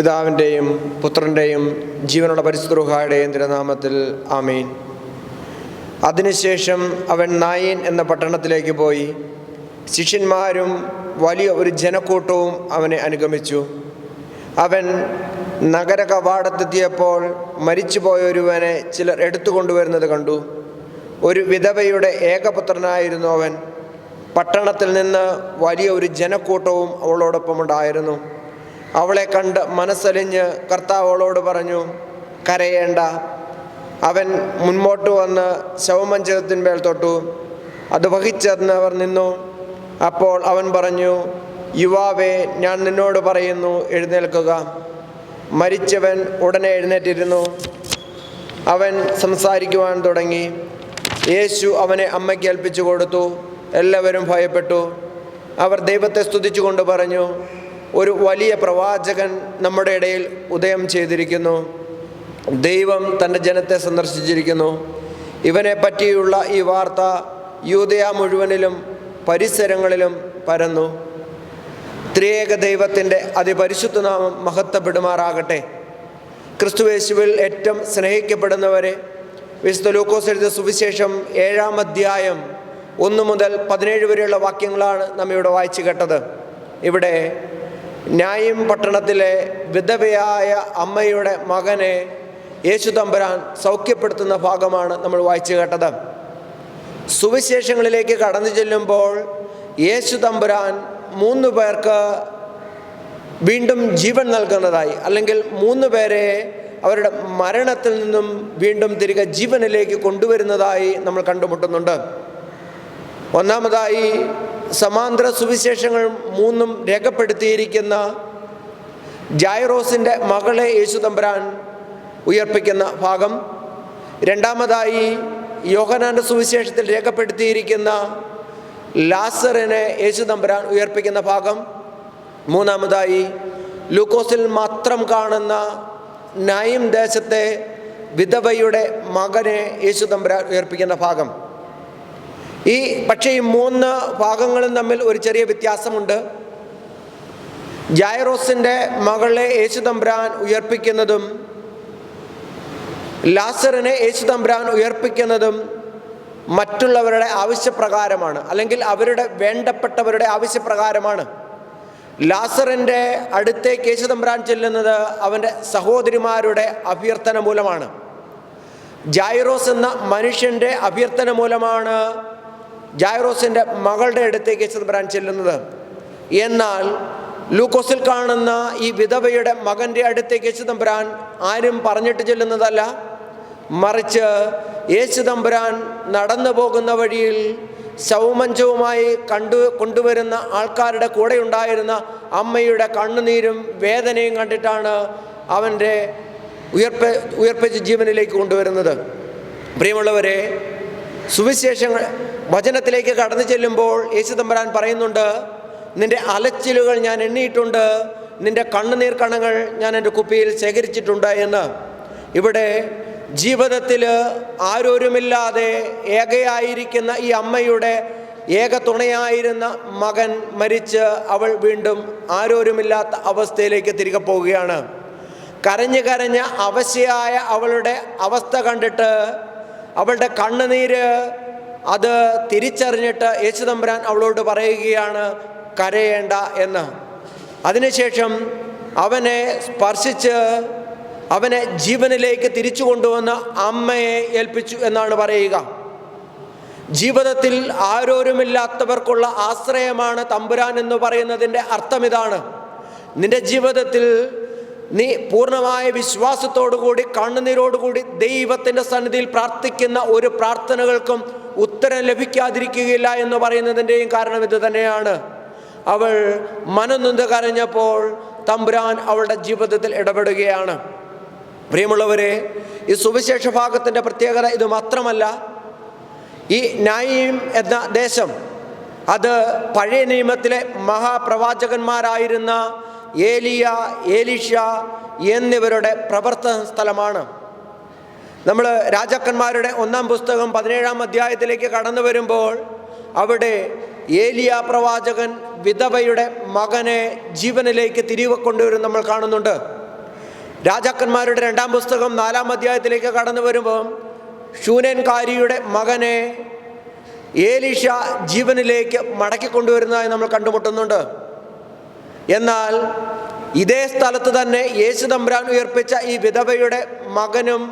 പിതാവിന്റെയും പുത്രന്റെയും ജീവനുള്ള പരിശുദ്ധ തിരുനാമത്തിൽ ആമീൻ. അതിനുശേഷം അവൻ നായൻ എന്ന പട്ടണത്തിലേക്ക് പോയി. ശിഷ്യന്മാരും വലിയ ഒരു ജനക്കൂട്ടവും അവനെ അനുഗമിച്ചു. അവൻ നഗര കവാടത്തെത്തിയപ്പോൾ മരിച്ചുപോയ ഒരുവനെ ചിലർ എടുത്തുകൊണ്ടുവരുന്നത് കണ്ടു. ഒരു വിധവയുടെ ഏകപുത്രനായിരുന്നു അവൻ. പട്ടണത്തിൽ നിന്ന് വലിയ ഒരു ജനക്കൂട്ടവും അവളോടൊപ്പമുണ്ടായിരുന്നു. അവളെ കണ്ട് മനസ്സലിഞ്ഞ് കർത്താവളോട് പറഞ്ഞു കരയേണ്ട. അവൻ മുൻപോട്ട് വന്ന് ശവമഞ്ചരത്തിന്മേൽ തൊട്ടു. അത് വഹിച്ചെന്നവർ നിന്നു. അപ്പോൾ അവൻ പറഞ്ഞു യുവാവേ ഞാൻ നിന്നോട് പറയുന്നു എഴുന്നേൽക്കുക. മരിച്ചവൻ ഉടനെ എഴുന്നേറ്റിരുന്നു. അവൻ സംസാരിക്കുവാൻ തുടങ്ങി. യേശു അവനെ അമ്മയ്ക്ക് ഏൽപ്പിച്ചു കൊടുത്തു. എല്ലാവരും ഭയപ്പെട്ടു. അവർ ദൈവത്തെ സ്തുതിച്ചുകൊണ്ട് പറഞ്ഞു ഒരു വലിയ പ്രവാചകൻ നമ്മുടെ ഇടയിൽ ഉദയം ചെയ്തിരിക്കുന്നു. ദൈവം തന്റെ ജനത്തെ സന്ദർശിച്ചിരിക്കുന്നു. ഇവനെ പറ്റിയുള്ള ഈ വാർത്ത യൂതയ മുഴുവനിലും പരിസരങ്ങളിലും പരന്നു. ത്രിയേക ദൈവത്തിന്റെ അതിപരിശുദ്ധനാമം മഹത്വപ്പെടുമാറാകട്ടെ. ക്രിസ്തുവേശുവിൽ ഏറ്റവും സ്നേഹിക്കപ്പെടുന്നവരെ വിശുദ്ധ ലൂക്കോസ് എഴുതിയ സുവിശേഷം ഏഴാം അധ്യായം ഒന്ന് മുതൽ പതിനേഴ് വരെയുള്ള വാക്യങ്ങളാണ് നാം ഇവിടെ വായിച്ചു കേട്ടത്. ഇവിടെ ന്യായം പട്ടണത്തിലെ വിധവയായ അമ്മയുടെ മകനെ യേശു തമ്പുരാൻ സൗഖ്യപ്പെടുത്തുന്ന ഭാഗമാണ് നമ്മൾ വായിച്ചു കേട്ടത്. സുവിശേഷങ്ങളിലേക്ക് കടന്നു ചെല്ലുമ്പോൾ യേശു തമ്പുരാൻ മൂന്ന് പേർക്ക് വീണ്ടും ജീവൻ നൽകുന്നതായി അല്ലെങ്കിൽ മൂന്ന് പേരെ അവരുടെ മരണത്തിൽ നിന്നും വീണ്ടും തിരികെ ജീവനിലേക്ക് കൊണ്ടുവരുന്നതായി നമ്മൾ കണ്ടുമുട്ടുന്നുണ്ട്. ഒന്നാമതായി സമാന്തര സുവിശേഷങ്ങൾ മൂന്നും രേഖപ്പെടുത്തിയിരിക്കുന്ന ജായറോസിന്റെ മകളെ യേശു തമ്പുരാൻ ഉയർപ്പിക്കുന്ന ഭാഗം രണ്ടാമതായി യോഹനാന്റെ സുവിശേഷത്തിൽ രേഖപ്പെടുത്തിയിരിക്കുന്ന ലാസറിനെ യേശു തമ്പുരാൻ ഉയർപ്പിക്കുന്ന ഭാഗം മൂന്നാമതായി ലൂക്കോസിൽ മാത്രം കാണുന്ന നയം ദേശത്തെ വിധവയുടെ മകനെ യേശു തമ്പുരാൻ ഉയർപ്പിക്കുന്ന ഭാഗം. ഈ പക്ഷേ ഈ മൂന്ന് ഭാഗങ്ങളും തമ്മിൽ ഒരു ചെറിയ വ്യത്യാസമുണ്ട്. ജൈറോസിന്റെ മകളെ യേശു തമ്പുരാൻ ഉയർപ്പിക്കുന്നതും ലാസറിനെ യേശു തമ്പുരാൻ ഉയർപ്പിക്കുന്നതും മറ്റുള്ളവരുടെ ആവശ്യപ്രകാരമാണ്. അല്ലെങ്കിൽ അവരുടെ വേണ്ടപ്പെട്ടവരുടെ ആവശ്യപ്രകാരമാണ്. ലാസറിന്റെ അടുത്തേക്ക് യേശു തമ്പുരാൻ ചെല്ലുന്നത് അവന്റെ സഹോദരിമാരുടെ അഭ്യർത്ഥന മൂലമാണ്. ജൈറോസ് എന്ന മനുഷ്യന്റെ അഭ്യർത്ഥന മൂലമാണ് ജൈറോസിന്റെ മകളുടെ അടുത്തേക്ക് യേശു വരാൻ ചെല്ലുന്നത്. എന്നാൽ ലൂക്കോസിൽ കാണുന്ന ഈ വിധവയുടെ മകന്റെ അടുത്തേക്ക് യേശു തമ്പുരാൻ ആരും പറഞ്ഞിട്ട് ചെല്ലുന്നതല്ല. മറിച്ച് യേശു തമ്പുരാൻ നടന്നു പോകുന്ന വഴിയിൽ ശവമഞ്ചവുമായി കണ്ടു കൊണ്ടുവരുന്ന ആൾക്കാരുടെ കൂടെ ഉണ്ടായിരുന്ന അമ്മയുടെ കണ്ണുനീരും വേദനയും കണ്ടിട്ടാണ് അവന്റെ ഉയർപ്പ ഉയർപ്പിച്ച് ജീവനിലേക്ക് കൊണ്ടുവരുന്നത്. പ്രിയമുള്ളവരെ സുവിശേഷങ്ങൾ വചനത്തിലേക്ക് കടന്നു ചെല്ലുമ്പോൾ യേശു തമ്പരാൻ പറയുന്നുണ്ട് നിന്റെ അലച്ചിലുകൾ ഞാൻ എണ്ണിയിട്ടുണ്ട് നിന്റെ കണ്ണുനീർ കണങ്ങൾ ഞാൻ എന്റെ കുപ്പിയിൽ ശേഖരിച്ചിട്ടുണ്ട് എന്ന്. ഇവിടെ ജീവിതത്തിൽ ആരോരുമില്ലാതെ ഏകയായിരിക്കുന്ന ഈ അമ്മയുടെ ഏക തുണയായിരുന്ന മകൻ മരിച്ച് അവൾ വീണ്ടും ആരോരുമില്ലാത്ത അവസ്ഥയിലേക്ക് തിരികെ പോവുകയാണ്. കരഞ്ഞു കരഞ്ഞ് അവശയായ അവളുടെ അവസ്ഥ കണ്ടിട്ട് അവളുടെ കണ്ണുനീര് അത് തിരിച്ചറിഞ്ഞിട്ട് യേശുതമ്പുരാൻ അവളോട് പറയുകയാണ് കരയേണ്ട എന്ന്. അതിനുശേഷം അവനെ സ്പർശിച്ച് അവനെ ജീവനിലേക്ക് തിരിച്ചു കൊണ്ടുവന്ന അമ്മയെ ഏൽപ്പിച്ചു എന്നാണ് പറയുക. ജീവിതത്തിൽ ആരോരുമില്ലാത്തവർക്കുള്ള ആശ്രയമാണ് തമ്പുരാൻ എന്ന് പറയുന്നതിന്റെ അർത്ഥം ഇതാണ്. നിന്റെ ജീവിതത്തിൽ നീ പൂർണമായ വിശ്വാസത്തോടുകൂടി കണ്ണുനീരോടുകൂടി ദൈവത്തിന്റെ സന്നിധിയിൽ പ്രാർത്ഥിക്കുന്ന ഒരു പ്രാർത്ഥനകൾക്കും ഉത്തരം ലഭിക്കാതിരിക്കുകയില്ല എന്ന് പറയുന്നതിന്റെയും കാരണം ഇത് തന്നെയാണ്. അവൾ മനനൊന്ന് കരഞ്ഞപ്പോൾ തമ്പുരാൻ അവളുടെ ജീവിതത്തിൽ ഇടപെടുകയാണ്. പ്രിയമുള്ളവരെ ഈ സുവിശേഷ ഭാഗത്തിന്റെ പ്രത്യേകത ഇത് മാത്രമല്ല. ഈ നായിം എന്ന ദേശം അത് പഴയ നിയമത്തിലെ മഹാപ്രവാചകന്മാരായിരുന്ന ഏലിയ ഏലിഷ എന്നിവരുടെ പ്രവർത്തന സ്ഥലമാണ്. നമ്മൾ രാജാക്കന്മാരുടെ ഒന്നാം പുസ്തകം പതിനേഴാം അധ്യായത്തിലേക്ക് കടന്നു വരുമ്പോൾ അവിടെ ഏലിയ പ്രവാചകൻ വിധവയുടെ മകനെ ജീവനിലേക്ക് തിരികെ കൊണ്ടുവരും നമ്മൾ കാണുന്നുണ്ട്. രാജാക്കന്മാരുടെ രണ്ടാം പുസ്തകം നാലാം അധ്യായത്തിലേക്ക് കടന്നു വരുമ്പം ശൂനൻകാരിയുടെ മകനെ ഏലിഷ ജീവനിലേക്ക് മടക്കി കൊണ്ടുവരുന്നതായി നമ്മൾ കണ്ടുമുട്ടുന്നുണ്ട്. എന്നാൽ ഇതേ സ്ഥലത്ത് തന്നെ യേശു തമ്പുരാൻ ഉയർപ്പിച്ച ഈ വിധവയുടെ മകനും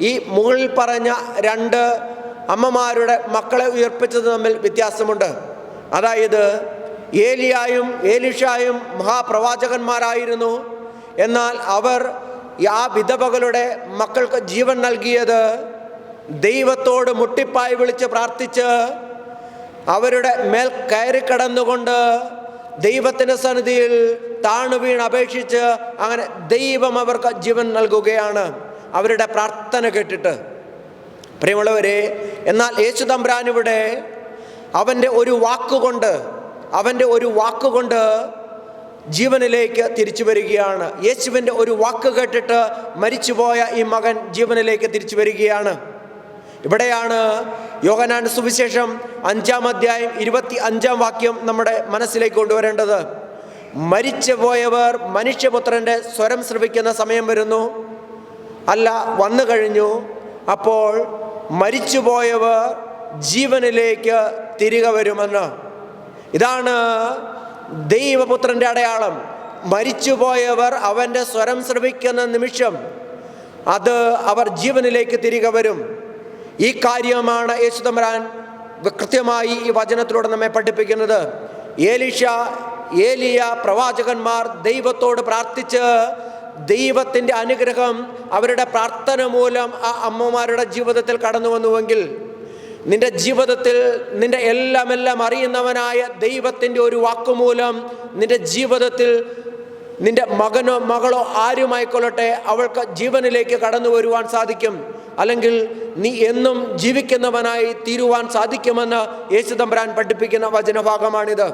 ഈ മുകളിൽ പറഞ്ഞ രണ്ട് അമ്മമാരുടെ മക്കളെ ഉയർപ്പിച്ചത് തമ്മിൽ വ്യത്യാസമുണ്ട്. അതായത് ഏലിയായും ഏലിഷായും മഹാപ്രവാചകന്മാരായിരുന്നു. എന്നാൽ അവർ ആ വിധവകളുടെ മക്കൾക്ക് ജീവൻ നൽകിയത് ദൈവത്തോട് മുട്ടിപ്പായി വിളിച്ച് പ്രാർത്ഥിച്ച് അവരുടെ മേൽ കയറി കടന്നുകൊണ്ട് ദൈവത്തിന്റെ സന്നിധിയിൽ താണു വീണ് അപേക്ഷിച്ച് അങ്ങനെ ദൈവം അവർക്ക് ജീവൻ നൽകുകയാണ് അവരുടെ പ്രാർത്ഥന കേട്ടിട്ട്. പ്രിയമുള്ളവരെ എന്നാൽ യേശു തമ്പ്രാനിവിടെ അവന്റെ ഒരു വാക്കുകൊണ്ട് അവന്റെ ഒരു വാക്കുകൊണ്ട് ജീവനിലേക്ക് തിരിച്ചു വരികയാണ്. യേശുവിന്റെ ഒരു വാക്ക് കേട്ടിട്ട് മരിച്ചുപോയ ഈ മകൻ ജീവനിലേക്ക് തിരിച്ചു വരികയാണ്. ഇവിടെയാണ് യോഹനാൻ സുവിശേഷം അഞ്ചാം അധ്യായം ഇരുപത്തി അഞ്ചാം വാക്യം നമ്മുടെ മനസ്സിലേക്ക് കൊണ്ടുവരേണ്ടത്. മരിച്ചു പോയവർ മനുഷ്യപുത്രന്റെ സ്വരം ശ്രവിക്കുന്ന സമയം വരുന്നു. അല്ല വന്നു കഴിഞ്ഞു. അപ്പോൾ മരിച്ചുപോയവർ ജീവനിലേക്ക് തിരികെ വരുമെന്ന്. ഇതാണ് ദൈവപുത്രന്റെ അടയാളം. മരിച്ചുപോയവർ അവന്റെ സ്വരം ശ്രവിക്കുന്ന നിമിഷം അത് അവർ ജീവനിലേക്ക് തിരികെ വരും. ഈ കാര്യമാണ് യേശുദമ്പരാൻ കൃത്യമായി ഈ വചനത്തിലൂടെ നമ്മെ പഠിപ്പിക്കുന്നത്. ഏലിഷ ഏലിയ പ്രവാചകന്മാർ ദൈവത്തോട് പ്രാർത്ഥിച്ച് ദൈവത്തിന്റെ അനുഗ്രഹം അവരുടെ പ്രാർത്ഥന മൂലം ആ അമ്മമാരുടെ ജീവിതത്തിൽ കടന്നു വന്നുവെങ്കിൽ നിന്റെ ജീവിതത്തിൽ നിന്റെ എല്ലാം എല്ലാം അറിയുന്നവനായ ദൈവത്തിന്റെ ഒരു വാക്കുമൂലം നിന്റെ ജീവിതത്തിൽ നിന്റെ മകനോ മകളോ ആരുമായിക്കൊള്ളട്ടെ അവൾക്ക് ജീവനിലേക്ക് കടന്നു വരുവാൻ സാധിക്കും. അല്ലെങ്കിൽ നീ എന്നും ജീവിക്കുന്നവനായി തീരുവാൻ സാധിക്കുമെന്ന് യേശു തമ്പുരാൻ പഠിപ്പിക്കുന്ന വചനഭാഗമാണിത്.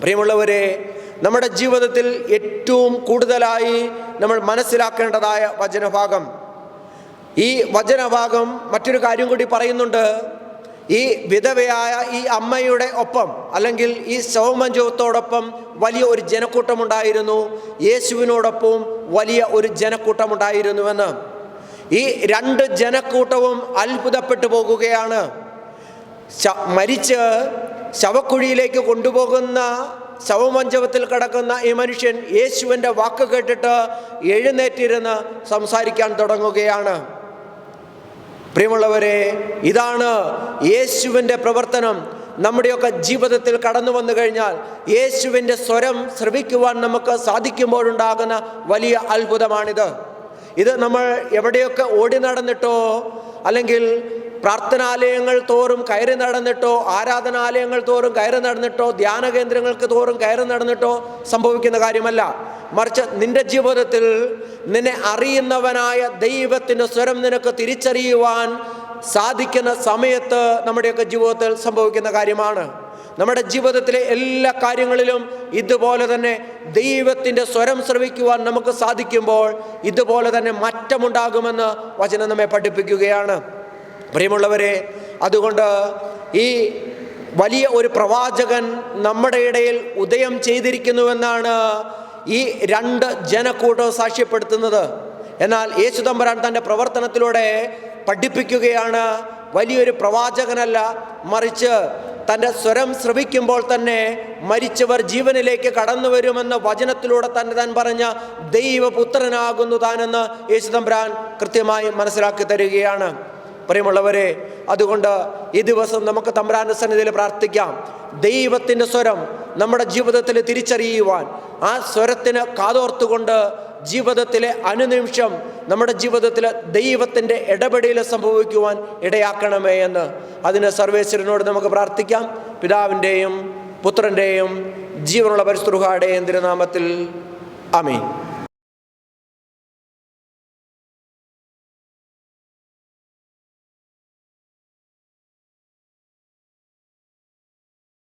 പ്രിയമുള്ളവരെ നമ്മുടെ ജീവിതത്തിൽ ഏറ്റവും കൂടുതലായി നമ്മൾ മനസ്സിലാക്കേണ്ടതായ വചനഭാഗം. ഈ വചനഭാഗം മറ്റൊരു കാര്യം കൂടി പറയുന്നുണ്ട്. ഈ വിധവയായ ഈ അമ്മയുടെ ഒപ്പം അല്ലെങ്കിൽ ഈ സൗമഞ്ചോത്തോടൊപ്പം വലിയ ഒരു ജനക്കൂട്ടമുണ്ടായിരുന്നു. യേശുവിനോടൊപ്പം വലിയ ഒരു ജനക്കൂട്ടമുണ്ടായിരുന്നുവെന്ന്. ഈ രണ്ട് ജനക്കൂട്ടവും അത്ഭുതപ്പെട്ടു പോകുകയാണ്. മരിച്ച് ശവക്കുഴിയിലേക്ക് കൊണ്ടുപോകുന്ന ശവമഞ്ചവത്തിൽ കിടക്കുന്ന ഈ മനുഷ്യൻ യേശുവിന്റെ വാക്ക് കേട്ടിട്ട് എഴുന്നേറ്റിരുന്ന് സംസാരിക്കാൻ തുടങ്ങുകയാണ്. പ്രിയമുള്ളവരെ ഇതാണ് യേശുവിന്റെ പ്രവർത്തനം. നമ്മുടെയൊക്കെ ജീവിതത്തിൽ കടന്നു വന്നു കഴിഞ്ഞാൽ യേശുവിന്റെ സ്വരം ശ്രവിക്കുവാൻ നമുക്ക് സാധിക്കുമ്പോഴുണ്ടാകുന്ന വലിയ അത്ഭുതമാണിത്. ഇത് നമ്മൾ എവിടെയൊക്കെ ഓടി നടന്നിട്ടോ അല്ലെങ്കിൽ പ്രാർത്ഥനാലയങ്ങൾ തോറും കയറി നടന്നിട്ടോ ആരാധനാലയങ്ങൾ തോറും കയറി നടന്നിട്ടോ ധ്യാന കേന്ദ്രങ്ങൾക്ക് തോറും കയറി നടന്നിട്ടോ സംഭവിക്കുന്ന കാര്യമല്ല. മറിച്ച് നിന്റെ ജീവിതത്തിൽ നിന്നെ അറിയുന്നവനായ ദൈവത്തിന്റെ സ്വരം നിനക്ക് തിരിച്ചറിയുവാൻ സാധിക്കുന്ന സമയത്ത് നമ്മുടെയൊക്കെ ജീവിതത്തിൽ സംഭവിക്കുന്ന കാര്യമാണ്. നമ്മുടെ ജീവിതത്തിലെ എല്ലാ കാര്യങ്ങളിലും ഇതുപോലെ തന്നെ ദൈവത്തിന്റെ സ്വരം ശ്രവിക്കുവാൻ നമുക്ക് സാധിക്കുമ്പോൾ ഇതുപോലെ തന്നെ മാറ്റമുണ്ടാകുമെന്ന് വചനം നമ്മെ പഠിപ്പിക്കുകയാണ്. പ്രിയമുള്ളവരെ അതുകൊണ്ട് ഈ വലിയ ഒരു പ്രവാചകൻ നമ്മുടെ ഇടയിൽ ഉദയം ചെയ്തിരിക്കുന്നുവെന്നാണ് ഈ രണ്ട് ജനക്കൂട്ടം സാക്ഷ്യപ്പെടുത്തുന്നത്. എന്നാൽ യേശു തന്റെ പ്രവർത്തനത്തിലൂടെ പഠിപ്പിക്കുകയാണ്. വലിയൊരു പ്രവാചകനല്ല മറിച്ച് തന്റെ സ്വരം ശ്രവിക്കുമ്പോൾ തന്നെ മരിച്ചവർ ജീവനിലേക്ക് കടന്നു വരുമെന്ന വചനത്തിലൂടെ തന്നെ താൻ പറഞ്ഞ ദൈവപുത്രനാകുന്നു താനെന്ന് യേശു തമ്പുരാൻ കൃത്യമായി മനസ്സിലാക്കി തരികയാണ്. പ്രിയമുള്ളവരെ അതുകൊണ്ട് ഈ ദിവസം നമുക്ക് തമ്പ്രാന്റെ സന്നിധിയിൽ പ്രാർത്ഥിക്കാം. ദൈവത്തിന്റെ സ്വരം നമ്മുടെ ജീവിതത്തിൽ തിരിച്ചറിയുവാൻ ആ സ്വരത്തിന് കാതോർത്തുകൊണ്ട് ജീവിതത്തിലെ അനുനിമിഷം നമ്മുടെ ജീവിതത്തിൽ ദൈവത്തിന്റെ ഇടപെടൽ സംഭവിക്കുവാൻ ഇടയാക്കണമേ എന്ന് അതിന് സർവേശ്വരനോട് നമുക്ക് പ്രാർത്ഥിക്കാം. പിതാവിന്റെയും പുത്രന്റെയും ജീവനുള്ള പരിസ്തൃഹയുടെയും തിരുനാമത്തിൽ. അമീൻ